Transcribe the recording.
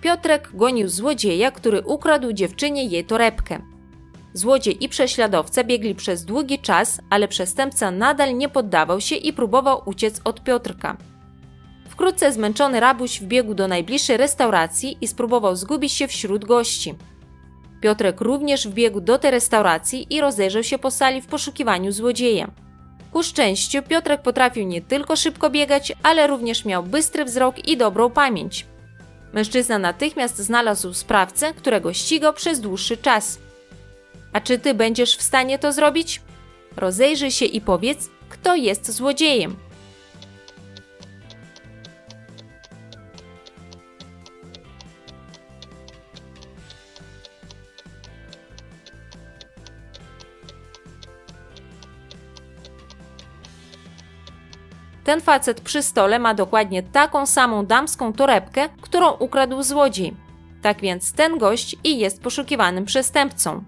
Piotrek gonił złodzieja, który ukradł dziewczynie jej torebkę. Złodziej i prześladowca biegli przez długi czas, ale przestępca nadal nie poddawał się i próbował uciec od Piotrka. Wkrótce zmęczony rabuś wbiegł do najbliższej restauracji i spróbował zgubić się wśród gości. Piotrek również wbiegł do tej restauracji i rozejrzał się po sali w poszukiwaniu złodzieja. Ku szczęściu Piotrek potrafił nie tylko szybko biegać, ale również miał bystry wzrok i dobrą pamięć. Mężczyzna natychmiast znalazł sprawcę, którego ścigał przez dłuższy czas. A czy ty będziesz w stanie to zrobić? Rozejrzyj się i powiedz, kto jest złodziejem. Ten facet przy stole ma dokładnie taką samą damską torebkę, którą ukradł złodziej. Tak więc ten gość i jest poszukiwanym przestępcą.